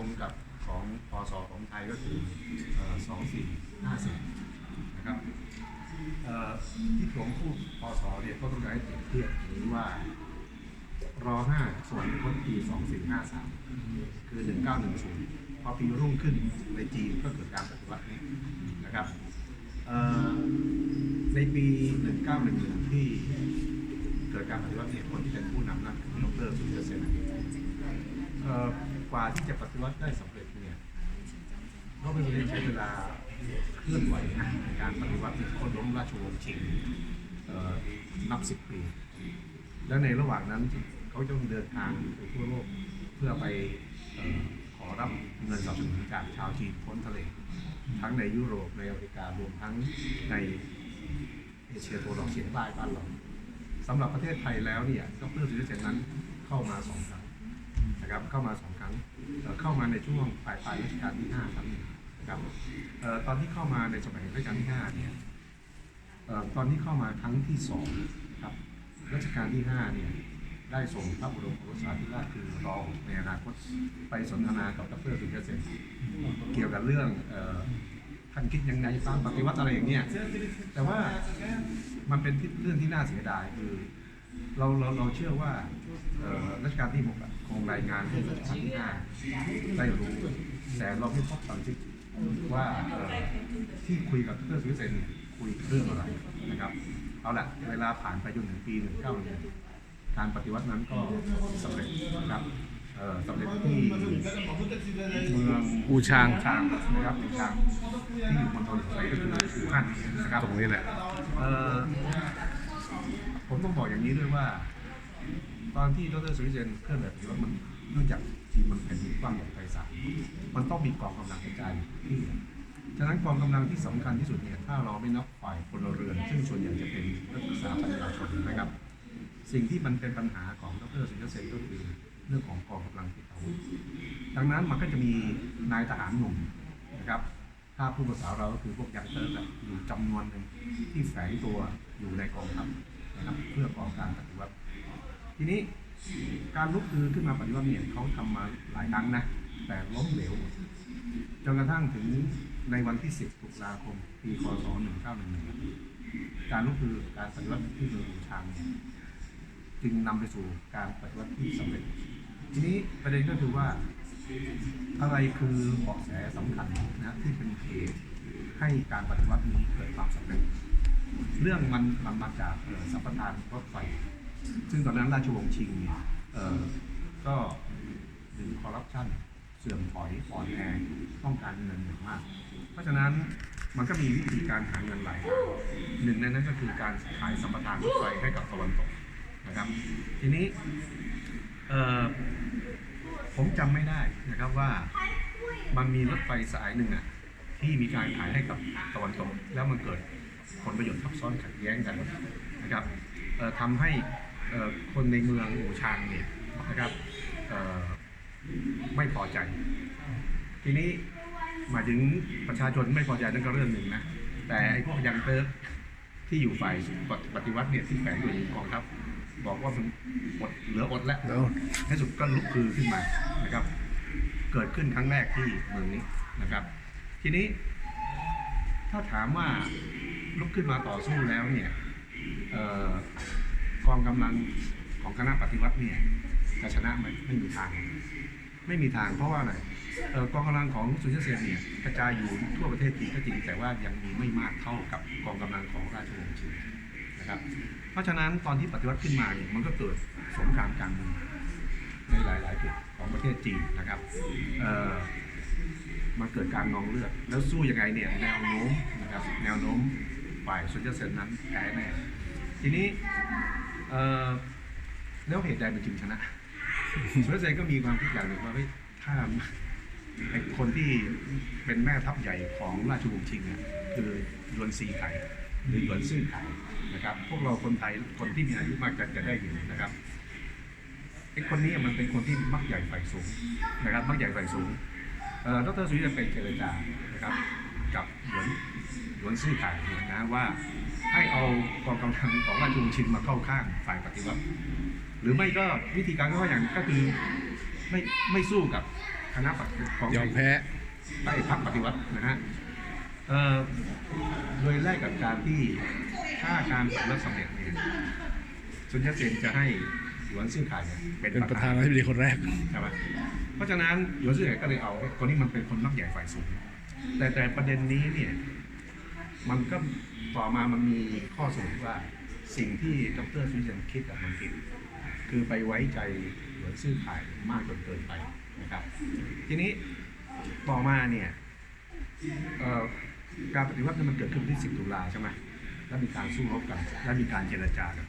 รงกับของพศของไทยก็คือสองสี่ห้าสิบนะครับเอ่อที่ผมพูดพศเนี่ยก็ต้องการให้เปรียบเทียบหรือว่ารอห้าส่วนพ้นปีสองสี่ห้าสามคือหนึ่งเก้าหนึ่งศูนย์พอปีรุ่งขึ้นในจีนก็เกิดการปฏิวัตินี้นะครับเอ่อในปี 1911 ที่เกิดการปฏิวัติเนี่ยคนที่เป็นผู้นำนั้นคือดรสุริยเสนเอ่อ กว่าที่จะปฏิวัติได้สำเร็จเนี่ยก็เป็นเรื่องใช้เวลาเคลื่อนไหวนะในการปฏิวัติคนล้มราชวงศ์ชิงนับสิบปี และในระหว่างนั้นเขาจะต้องเดินทางไปทั่วโลกเพื่อไปออขอรับเงินสนับสนุนจากชาวจีนพ้นทะเล ทั้งในยุโรปในอเมริการวมทั้งในเอเชียตะวันออกเฉียงใต้บ้านเราสำหรับประเทศไทยแล้วเนี่ยดรสุริยเสนนั้นเข้ามาสองครั้ง นะครับเข้ามาสองครั้งเเข้ามาในช่วงปลายปลายรัชกาลที่ห้าครั้งหนึ่งนะครับออตอนที่เข้ามาในสมัยรัชกาลที่ห้าเนี่ยออตอนที่เข้ามาครั้งที่สองครับรัชกาลที่ห้าเนี่ยได้ส่งพระบรมโอรสาธิราชคือรองในอนาคตไปสนทนากับดรสุริยเสนเกี่ยวกับเรื่องท่านคิดยังไงตามปฏิวัติอะไรอย่างเงี้ยแต่ว่ามันเป็นเรื่องที่น่าเสียดายคือ เราเราเราเชื่อว่ารัชกาลที่หกอะ คงรายงานให้รัชกาลที่ห้าได้รู้ แต่เราไม่พบบันทึกว่าเอ่อที่คุยกับดรสุวิเซนเนี่ยคุยเรื่องอะไรนะครับเอาละเวลาผ่านไปจนถึงปีหนึ่งเก้าหนึ่งการปฏิวัตินั้นก็สำเร็จนะครับเอ่อสำเร็จที่เมืองอูชางชางนะครับอูชางที่อยู่บนถนนสายก็คืออู่ฮั่นนะครับตรงนี้แหละเอ่อผมต้องบอกอย่างนี้ด้วยว่า ตอนที่ดรสุริเจนเคลื่อนแบบนี้ว่ามันเนื่องจากจีนมันแผ่นดินกว้างใหญ่ไพศาลมันต้องมีกองกำลังกระจายที่ฉะนั้นกองกำลังที่สำคัญที่สุดเนี่ยถ้าเราไม่นับฝ่ายพลเรือน ซึ่งส่วนใหญ่จะเป็นนักศึกษาปัญญาชนนะครับ สิ่งที่มันเป็นปัญหาของดรสุริเจนก็คือเรื่องของกองกำลังติดอาวุธดังนั้นมันก็จะมีนายทหารหนุ่มนะครับถ้าพูดภาษาเราก็คือพวกยังเตอร์แบบอยู่จำนวนหนึ่งที่แฝงตัวอยู่ในกองทัพนะครับเพื่อก่อการปฏิวัติ ทีนี้การลุกคือขึ้นมาปฏิวัติเนี่ยเขาทำมาหลายครั้งนะ แต่ล้มเหลวจนกระทั่งถึงในวันที่ 10 ตุลาคม ปีคศ1911 การลุกคือการปฏิวัติที่เมืองอูชางเนี่ยจึงนำไปสู่การปฏิวัติที่สำเร็จ ทีนี้ประเด็นก็คือว่าอะไรคือเบาะแสสำคัญนะที่เป็นเหตุให้การปฏิวัตินี้เกิดความสำเร็จ เรื่องมันมันมาจากสัมปทานรถไฟ ซึ่งตอนนั้นราชวงศ์ชิงเนี่ยเอ่อก็ดึงคอร์รัปชันเสื่อมถอยอ่อนแอต้องการเงินอย่างมาก เพราะฉะนั้นมันก็มีวิธีการหาเงินหลายทางหนึ่งในนั้นก็คือการขายสัมปทานรถไฟให้กับตะวันตกนะครับ ทีนี้เอ่อผมจำไม่ได้นะครับว่ามันมีรถไฟสายหนึ่งอะที่มีการขายให้กับตะวันตก แล้วมันเกิดผลประโยชน์ทับซ้อนขัดแย้งกันนะครับเอ่อทำให้ คนในเมืองอู่ชางเนี่ยนะครับไม่พอใจ ทีนี้หมายถึงประชาชนไม่พอใจนั่นก็เรื่องหนึ่งนะแต่ไอ้พวกยังเติร์กที่อยู่ฝ่ายปฏิวัติเนี่ยที่แฝงอยู่ในกองทัพบอกว่ามันอดเหลืออดแล้วแล้วในสุดก็ลุกคือขึ้นมานะครับ เกิดขึ้นครั้งแรกที่เมืองนี้นะครับ ทีนี้ ถ้าถามว่าลุกขึ้นมาต่อสู้แล้วเนี่ยเออ กองกำลังของคณะปฏิวัติเนี่ยจะชนะไหมไม่มีทาง ไม่มีทางเพราะว่าอะไรเอ่อกองกำลังของสุนทรเซนเนี่ยกระจายอยู่ทั่วประเทศจีนก็จริงแต่ว่ายังมีไม่มากเท่ากับกองกำลังของราชวงศ์ชิงนะครับ เพราะฉะนั้นตอนที่ปฏิวัติขึ้นมาเนี่ยมันก็เกิดสงครามกลางเมืองในหลายๆจุดของประเทศจีนนะครับเอ่อมันเกิดการนองเลือดแล้วสู้ยังไงเนี่ยแนวโน้มนะครับแนวโน้มฝ่ายสุนทรเซนนั้นแพ้แน่ทีนี้ เอ่อแล้วเหตุใดมันจึงชนะสุนทรเซนก็มีความคิดอย่างหนึ่งว่าเฮ้ยถ้าไอ้คนที่เป็นแม่ทัพใหญ่ของราชวงศ์ชิงเนี่ยคือหยวนซีไข่หรือหยวนซื่อไข่นะครับ พวกเราคนไทยคนที่มีอายุมากจะจะได้เห็นนะครับไอ้คนนี้มันเป็นคนที่มักใหญ่ไฟสูงนะครับ มักใหญ่ไฟสูงเอ่อดรสุริยันไปเจรจานะครับ กับหยวนหยวนซื่อไข่เนี่ยนะว่า ให้เอากองกำลังของราชวงศ์ชิงมาเข้าข้างฝ่ายปฏิวัติ หรือไม่ก็วิธีการก็อย่างก็คือไม่ไม่สู้กับคณะปฏิของยอมแพ้ใต้พักปฏิวัตินะฮะเอ่อโดยแรกกับการที่ถ้าการปฏิวัติสำเร็จเนี่ยสุนทรเซนจะให้หยวนซื่อข่ายเนี่ยเป็นเป็นปประระธาธานนรัฐมนตรีคนแรก ใช่ไหมเพราะฉะนั้นหยวนซื่อข่ายก็เลยเอาคนนี้มันเป็นคนนักใหญ่ฝ่ายสูงแต่แต่ประเด็นนี้เนี่ย มันก็ต่อมามันมีข้อสรุปว่าสิ่งที่ดรสุนทรเซนคิดอะมันผิดคือไปไว้ใจหยวนซื่อขายมากจนเกินไปนะครับ ทีนี้ต่อมาเนี่ยการปฏิวัติมันเกิดขึ้นที่ 10 ตุลาใช่ไหมแล้วมีการสู้รบกัน แล้วมีการเจรจากัน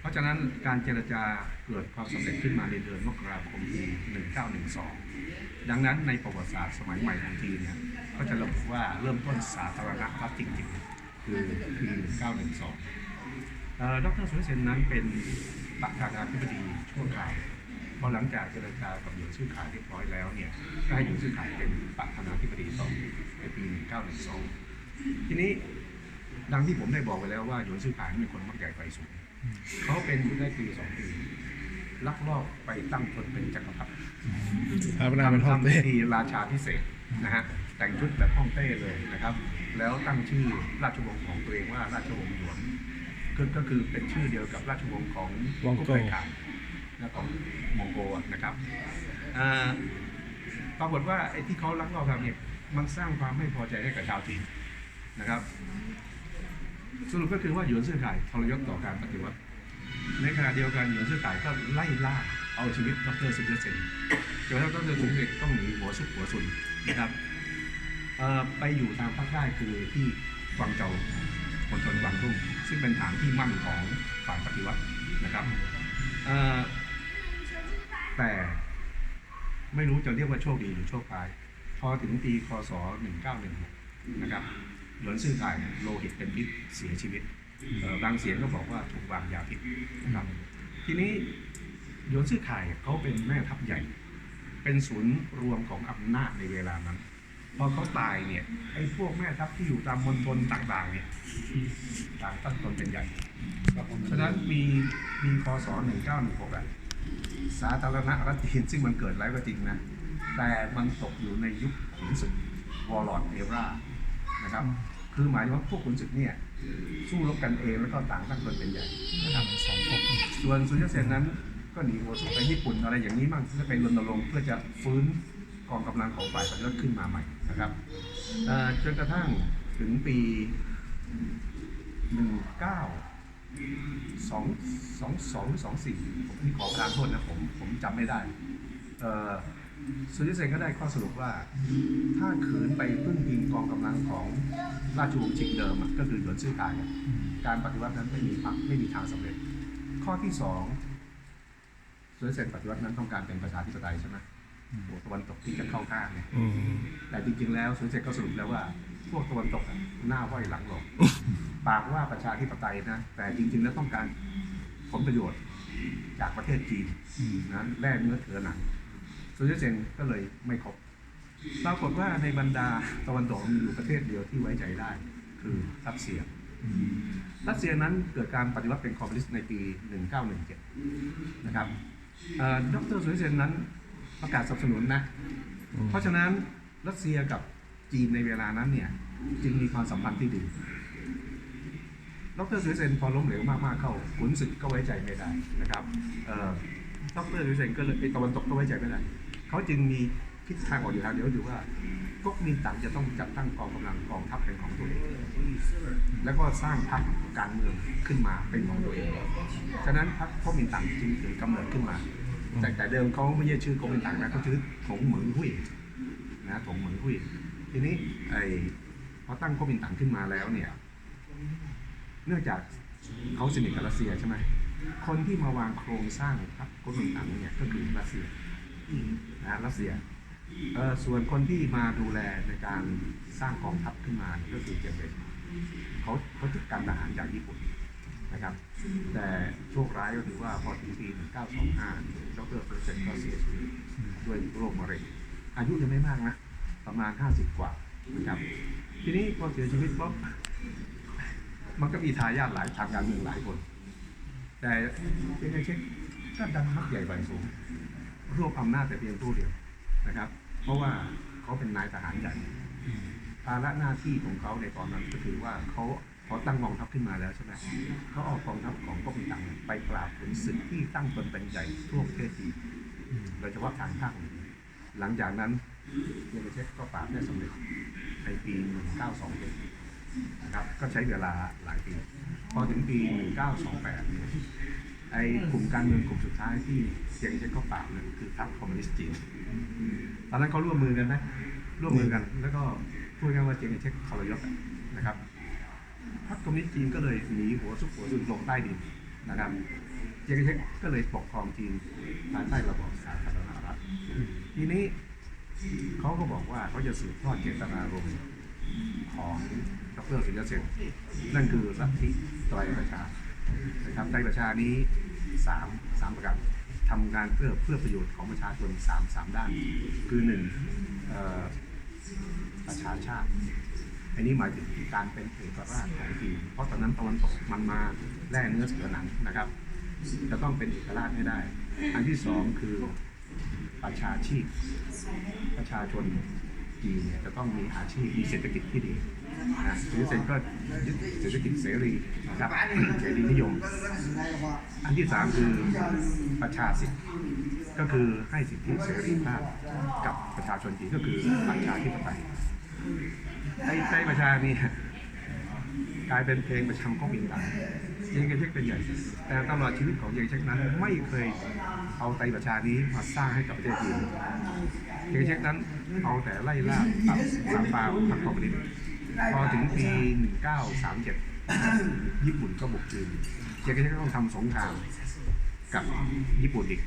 เพราะฉะนั้นการเจรจาเกิดความสำเร็จขึ้นมาในเดือนมกราคมปี1912 ดังนั้นในประวัติศาสตร์สมัยใหม่ของจีเนี่ย ก็จะระบุว่าเริ่มต้นสาธารณรัฐจริงๆ คือปี1912เอ่อดรสุรเซนนั้นเป็นประธานาธิบดีชั่วคราวพอหลังจากเจรจากับหยวนซื่อขายเรียบร้อยแล้วเนี่ยก็ให้หยวนซื่อขายเป็นประธานาธิบดีต่อในปี 1912 ทีนี้ดังที่ผมได้บอกไปแล้วว่าหยวนซื่อขายเป็นคนมักใหญ่ไฟสูง เขาเป็นอยู่ได้ปีสองปี ลักลอบไปตั้งตนเป็นจักรพรรดิพระพนาเป็นห้องทำเต้พิธีราชาพิเศษกนะฮะ แต่งชุดแบบฮ่องเต้เลยนะครับ แล้วตั้งชื่อราชวงศ์ของตัวเองว่าราชวงศ์หยวนก็ก็คือเป็นชื่อเดียวกับราชวงศ์ของวองโกกุ๊กไข่ขานนะของมองโกอะนะครับอ่าปรากฏว่าไอ้ที่เขาลักลอบทำเนี่ยมันสร้างความไม่พอใจให้กับชาวจีนนะครับสรุปก็คือว่าหยวนซื่อข่ายทรยศต่อการปฏิวัติ ในขณะเดียวกันหยวนซื่อข่ายก็ไล่ล่าเอาชีวิตดรสุนทรเซนจนกระทั่งดรสุนทรเซนต้องหนีหัวซุกหัวซุนนะครับ เอ่อไปอยู่ทางภาคใต้คือที่กวางโจวมณฑลกวางตุ้งซึ่งเป็นฐานที่มั่นของฝ่ายปฏิวัตินะครับเอ่อแต่ไม่รู้จะเรียกว่าโชคดีหรือโชคร้าย พอถึงปีคศ 1916 นะครับหยวนซื่อข่ายโลหิตเป็นพิษเสียชีวิตเอ่อบางเสียงก็บอกว่าถูกวางยาพิษนะครับทีนี้หยวนซื่อข่ายเขาเป็นแม่ทัพใหญ่ เป็นศูนย์รวมของอำนาจในเวลานั้น พอเขาตายเนี่ยไอ้พวกแม่ทัพที่อยู่ตามมณฑลต่างๆเนี่ยต่างตั้งตนเป็นใหญ่ฉะนั้นมีมีคศ1916อะสาธารณรัฐจีนซึ่งมันเกิดแล้วก็จริงนะ แต่มันตกอยู่ในยุคขุนศึกวอร์ลอดเอรานะครับ คือหมายว่าพวกขุนศึกเนี่ยสู้รบกันเองแล้วก็ต่างตั้งตนเป็นใหญ่นะครับสองพส่วนซุนยัตเซนนั้นก็หนีหัวซุไปญี่ปุ่นอะไรอย่างนี้มั่งเพื่อไปรณรงค์เพื่อจะฟื้น กองกำลังของฝ่ายปฏิวัติขึ้นมาใหม่นะครับจนกระทั่งถึงปี19สองสองสองสองสี่ผมนี่ขอประทานโทษนะผมผมจำไม่ได้สุริเซนก็ได้ข้อสรุปว่า ถ้าขืนไปพึ่งพิงกองกำลังของราชวงศ์ชิงเดิมก็คือหยวนซื่อข่ายการปฏิวัตินั้นไม่มีทางไม่มีทางสำเร็จ ข้อที่สองสุริเซนปฏิวัตินั้นต้องการเป็นประชาธิปไตยใช่ไหม โอ้ตะวันตกที่จะเข้าข้างเนี่ยอืมแต่จริงๆแล้วสุนเซนก็สรุปแล้วว่าพวกตะวันตกอะหน้าห้อยหลังหลงปากว่าประชาธิปไตยนะ แต่จริงๆแล้วต้องการผลประโยชน์จากประเทศจีนนะแล่เนื้อเถือหนังสุนเซนก็เลยไม่ครบปรากฏว่าในบรรดาตะวันตกมีอยู่ประเทศเดียวที่ไว้ใจได้ คือรัสเซียรัสเซียนั้นเกิดการปฏิวัติเป็นคอมมิวนิสต์ในปี 1917 นะครับเอ่อดรสุนเซนนั้น ประกาศสนับสนุนนะ เพราะฉะนั้นรัสเซียกับจีนในเวลานั้นเนี่ย จึงมีความสัมพันธ์ที่ดีดรสุริเซนพอล้มเหลวมากๆเข้าขุนศึกก็ไว้ใจไม่ได้นะครับเอ่อดรสุริเซนก็เลยไอ้ตะวันตกก็ไว้ใจไม่ได้ เขาจึงมีทิศทางออกอยู่ทางเดียวอยู่ว่าก๊กมินตั๋งจะต้องจัดตั้งกองกำลังกองทัพเป็นของตัวเอง แล้วก็สร้างพรรคการเมืองขึ้นมาเป็นของตัวเอง ฉะนั้นพรรคก๊กมินตั๋งจึงถือกำเนิดขึ้นมา แต่แต่เดิมเขาไม่ใช่ชื่อก๊กมินตั๋งนะเขาชื่อถงเหมืองหุ้ยนะถงเหมืองหุ้ยทีนี้ไอ้พอตั้งก๊กมินตั๋งขึ้นมาแล้วเนี่ย เนื่องจากเขาสนิทกับรัสเซียใช่ไหมคนที่มาวางโครงสร้างพรรคก๊กมินตั๋งเนี่ยก็คือรัสเซียนะรัสเซียเออส่วนคนที่มาดูแลในการสร้างกองทัพขึ้นมาก็คือเจมเบนเขาเขาจัดการทหารจากญี่ปุ่น นะครับ แต่โชคร้ายก็คือว่าพอถึงปี 1925 ดรเฟรเซนก็เสียชีวิตด้วยโรคมะเร็ง อายุยังไม่มากนะ ประมาณ 50 กว่านะครับ ทีนี้พอเสียชีวิตปุ๊บมันก็มีทายาทหลายทางการเมืองหลายคน แต่เป็นไงเช็คก็ดันมักใหญ่ใบสูงรวบอำนาจแต่เพียงผู้เดียวนะครับ เพราะว่าเขาเป็นนายทหารใหญ่ภาระหน้าที่ของเขาในตอนนั้นก็คือว่าเขา เขาตั้งกองทัพขึ้นมาแล้วใช่ไหมเขาเอากองทัพของก๊กตั๋งไปปราบขุนศึกที่ตั้งตนเป็นใหญ่ทั่วประเทศจีนโดยเฉพาะทางภาคเหนือหลังจากนั้นเยนเชคก็ปราบได้สำเร็จในปี 1921นะครับ ก็ใช้เวลาหลายปี พอถึงปี 1928 เนี่ย ไอ้กลุ่มการเมืองกลุ่มสุดท้ายที่เจียงเช็คเขาปราบนั่นคือพรรคคอมมิวนิสต์จีน ตอนนั้นเขาร่วมมือกันนะ ร่วมมือกัน แล้วก็พูดง่ายว่าเจียงเช็คทรยศนะครับ พรรคคอมนิสต์จีนก็เลยหนีหัวซุกหัวซุนลงใต้ดินนะครับเจียงเช็คก็เลยปกครองจีนภายใต้ระบอบสาธารณรัฐทีนี้เขาก็บอกว่าเขาจะสืบทอดเจตนารมณ์ของดรสุรเสนนั่นคือลัทธิไตรประชานะครับไตรประชานี้สามสามประการทำงานเพื่อเพื่อประโยชน์ของประชาชนสามสามด้าน คือหนึ่งประชาชาติ อันนี้หมายถึงการเป็นเอกราชของจีนเพราะตอนนั้นตะวันตกมันมาแล่เนื้อเสือหนังนะครับ จะต้องเป็นเอกราชให้ได้ อันที่สองคือประชาชีพประชาชนจีนเนี่ยจะต้องมีอาชีพมีเศรษฐกิจที่ดีนะหรือเซนก็ยึดเศรษฐกิจเสรีนะครับเสรีนิยม อันที่สามคือประชาสิทธิ์ก็คือให้สิทธิเสรีภาพกับประชาชนจีนก็คือประชาธิปไตย ไอ้ไอ้ประชานี่กลายเป็นเพลงประจำของมินตังเยงเช็คเป็นใหญ่ แต่ตลอดชีวิตของเยงเช็คนั้น ไม่เคยเอาไตรประชานี้มาสร้างให้กับประเทศจีนเยงเช็คนั้นเอาแต่ไล่ล่าตับสามปาวพรรคอมมิวนิสต์พอถึงปี 1937 ญี่ปุ่นก็บุกจีนเยงเช็คก็ต้องทำสงครามกับญี่ปุ่นอีก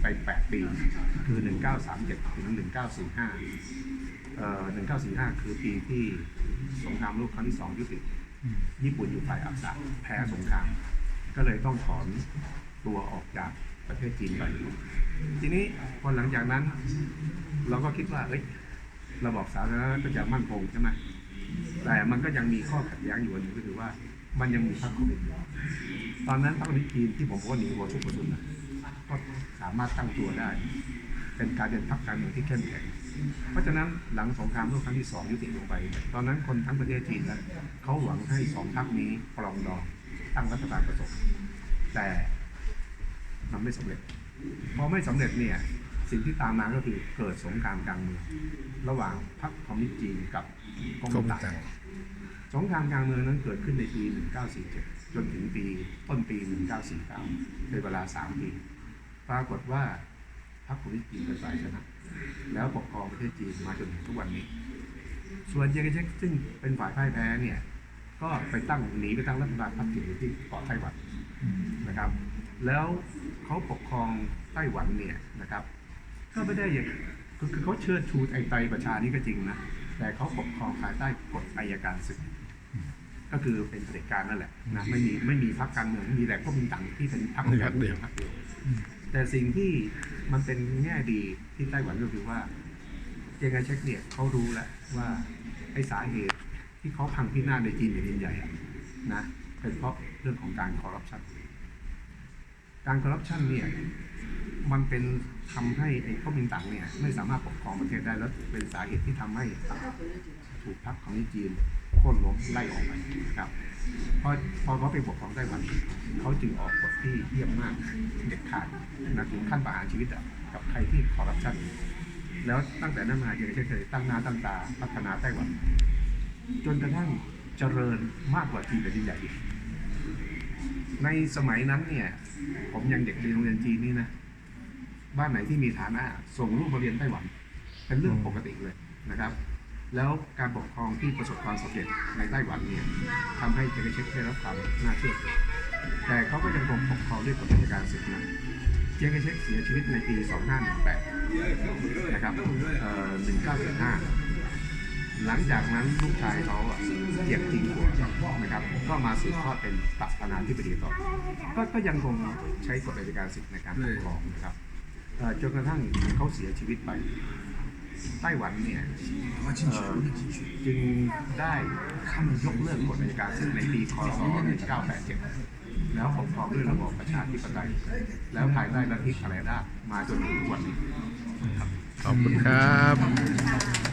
ไป 8 ปี คือ 1937 ถึง 1945เอ่อ 1945 คือปีที่สงครามโลกครั้งที่สองยุติญี่ปุ่นอยู่ฝ่ายอับสาแพ้สงคราม ก็เลยต้องถอนตัวออกจากประเทศจีนไป ทีนี้พอหลังจากนั้น เราก็คิดว่าเอ้ยระบอบสาธารณรัฐก็จะมั่นคงใช่ไหมแต่มันก็ยังมีข้อขัดแย้งอยู่อันหนึ่งก็คือว่ามันยังมีพรรคคอมมิวนิสต์อยู่ตอนนั้นพรรคคอมมิวนิสต์จีนที่ผมบอกว่าหนีหัวชุกหัวซุนนะก็สามารถตั้งตัวได้ เป็นการเป็นพรรคการเมืองที่เข้มแข็ง เพราะฉะนั้นหลังสงครามโลกครั้งที่สองยุติลงไป ตอนนั้นคนทั้งประเทศจีนนะเขาหวังให้สองพรรคนี้ปรองดองตั้งรัฐบาลผสมแต่มันไม่สำเร็จพอไม่สำเร็จเนี่ยสิ่งที่ตามมาก็คือเกิดสงครามกลางเมืองระหว่างพรรคคอมมิวนิสต์จีนกับกองทัพตั๋งสงครามกลางเมืองนั้นเกิดขึ้นในปี 1947 จนถึงปีต้นปี 1949 เป็นเวลา 3 ปี ปรากฏว่าพรรคคอมมิวนิสต์จีนเป็นฝ่ายชนะ แล้วปกครองประเทศจีนมาจนถึงทุกวันนี้ ส่วนเยงเช็คซึ่งเป็นฝ่ายพ่ายแพ้เนี่ยก็ไปตั้งหนีไปตั้งรัฐบาลพรรคจีนอยู่ที่เกาะไต้หวันนะครับ แล้วเขาปกครองไต้หวันเนี่ยนะครับ ก็ไม่ได้อย่างคือคือเขาเชิดชูไอ้ไตรประชานี่ก็จริงนะแต่เขาปกครองภายใต้กฎอายการศึก ก็คือเป็นเผด็จการนั่นแหละนะไม่มีไม่มีพรรคการเมืองมีแต่พวกมินตั๋งที่เป็นพรรคมีพรรคเดียวพรรคเดียวแต่สิ่งที่ มันเป็นแง่ดีที่ไต้หวันก็คือว่าเจงไคเช็คเนี่ยเขารู้แล้วว่าไอ้สาเหตุที่เขาพังพินาศในจีนแผ่นดินใหญ่ะนะเป็นเพราะเรื่องของการคอร์รัปชันการคอร์รัปชันเนี่ยมันเป็นทำให้ไอ้ข้อมินตังเนี่ยไม่สามารถปกครองประเทศได้แล้วเป็นสาเหตุที่ทำให้ถูกพรรคของนิจีน โค่นล้มไล่ออกไปนะครับพอพอเขาไปปกครองไต้หวันเขาจึงออกกฎที่เยี่ยมมากเด็ดขาดนะถึงขั้นประหารชีวิตอะกับใครที่คอร์รัปชันแล้วตั้งแต่นั้นมาเยงเช่เคยตั้งหน้าตั้งตาพัฒนาไต้หวัน จนกระทั่งเจริญมากกว่าจีนแผ่นดินใหญ่อีกในสมัยนั้นเนี่ย ผมยังเด็กเรียนโรงเรียนจีนนี่นะบ้านไหนที่มีฐานะส่งลูกมาเรียนไต้หวัน เป็นเรื่องปกติเลยนะครับ แล้วการปกครองที่ประสบความสำเร็จในไต้หวันเนี่ยทำให้เจริญเช็คได้รับความน่าเชื่อถือแต่เขาก็ยังคงปกครองด้วยกฎอัยการศึกนะเจริญเช็คเสียชีวิตในปี 2518 นะครับเอ่อ1975หลังจากนั้นลูกชายเขาอะเจียกจริงหัวนะครับก็มาสืบทอดเป็นประธานาธิบดีต่อก็ก็ยังคงใช้กฎอัยการศึกในการปกครองนะครับจนกระทั่งเขาเสียชีวิตไป ไต้หวันเนี่ยจึงได้ขยกเลิกกฎอัยการศึกในปีคศ1987 แล้วปกครองด้วยระบอบประชาธิปไตย แล้วภายใต้ลัทธิอะไรได้มาจนถึงวันนี้นะครับขอบคุณครับ